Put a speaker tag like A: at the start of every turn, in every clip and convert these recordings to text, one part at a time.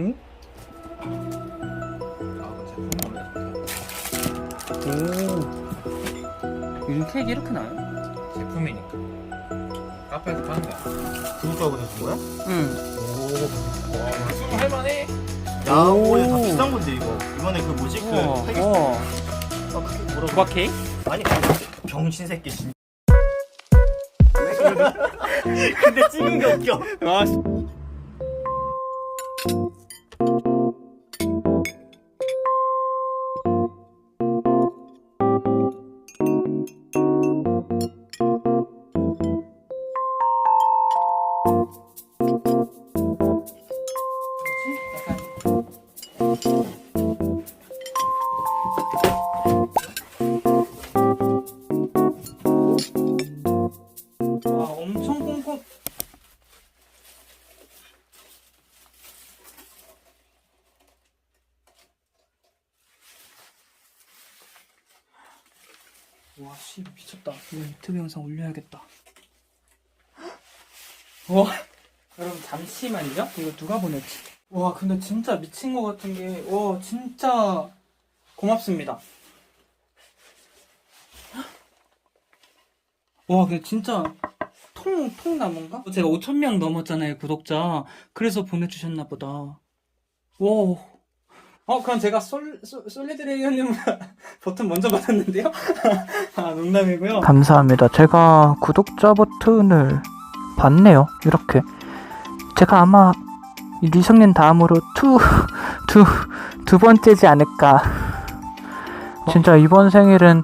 A: 응? 오. 요즘 케이크 이렇게 나요?
B: 제품이니까. 카페에서 파는 거야.
C: 구독자가 보내준 거야?
A: 응.
B: 오. 와, 수로 할만해.
C: 야,
A: 오.
C: 오, 이거 다 비싼 건데 이거. 이번에 그 뭐지 그
A: 우와.
C: 팔기-
A: 우와.
C: 아, 그게 뭐라고?
A: 조각 케이크?
C: 아니 병신 새끼 진. 근데 찍은 게 웃겨.
A: 아, 와, 꼼꼼. 와, 씨, 미쳤다. 이거 유튜브 영상 올려야겠다. 와, 여러분 잠시만요. 이거 누가 보냈지? 와, 근데 진짜 미친 것 같은 게, 와, 진짜 고맙습니다. 와, 근데 진짜 통, 통나무인가? 제가 5천명 넘었잖아요, 구독자. 그래서 보내주셨나 보다. 와. 어, 그럼 제가 솔, 솔, 솔리드레이어님 버튼 먼저 받았는데요? 아, 농담이고요.
D: 감사합니다. 제가 구독자 버튼을 봤네요. 이렇게. 제가 아마 이 리성님 다음으로 투, 두, 두 번째지 않을까. 진짜 이번 생일은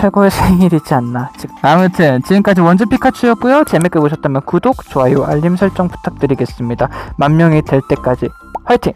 D: 최고의 생일이지 않나. 즉, 아무튼 지금까지 원주 피카츄였고요. 재밌게 보셨다면 구독, 좋아요, 알림 설정 부탁드리겠습니다. 만 명이 될 때까지 화이팅!